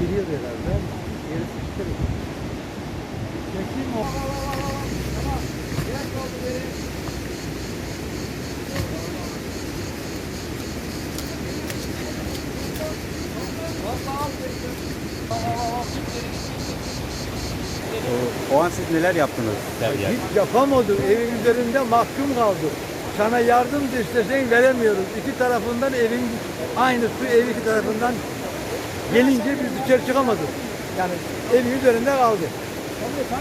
Giriyor herhalde geri sıçtırıyor. Çekeyim o. O, o an siz neler yaptınız? Hiç yapamadım. Evin üzerinde mahkum kaldım. Sana yardım da istesen veremiyoruz. İki tarafından evin aynı su ev iki tarafından gelince biz dışarı çıkamadık. Yani evin üzerinde kaldı.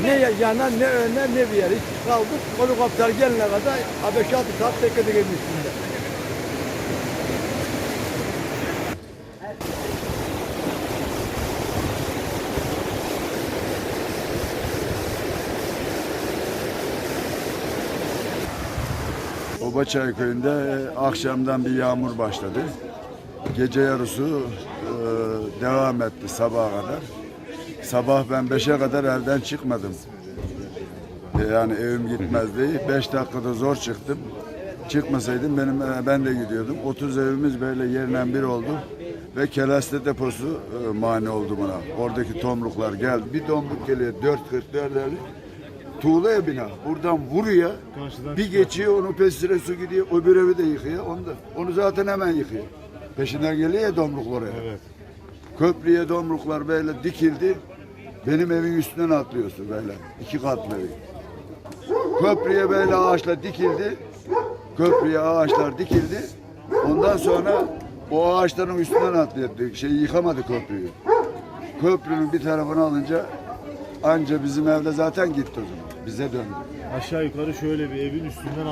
Ne ya- yana ne öne ne bir yere hiç kaldık. Helikopter gelene kadar 5-6 saat bekledik evin üstünde. Obaçay köyünde e, akşamdan bir yağmur başladı. Gece yarısı e, devam etti sabaha kadar. Sabah ben beşe kadar evden çıkmadım. E, yani evim gitmezdi. Beş dakikada zor çıktım. Çıkmasaydım benim e, ben de gidiyordum. 30 evimiz böyle yerine bir oldu ve Keleste deposu e, mani oldu buna. Oradaki tomruklar geldi. Bir tomruk geliyor 4.44 50. Tuğlaya bina. Buradan vuruyor. bir geçiyor onu pesire su gidiyor. Öbür evi de yıkıyor. Onu da. Onu zaten hemen yıkıyor. Peşinden geliyor ya domruklar oraya. Evet. Köprüye domruklar böyle dikildi. Benim evin üstünden atlıyorsun böyle. iki katlı ev. Köprüye böyle ağaçlar dikildi. Köprüye ağaçlar dikildi. Ondan sonra o ağaçların üstünden atlıyordu. Şey yıkamadı köprüyü. Köprünün bir tarafını alınca anca bizim evde zaten gitti o zaman. Bize döndü. Aşağı yukarı şöyle bir evin üstünden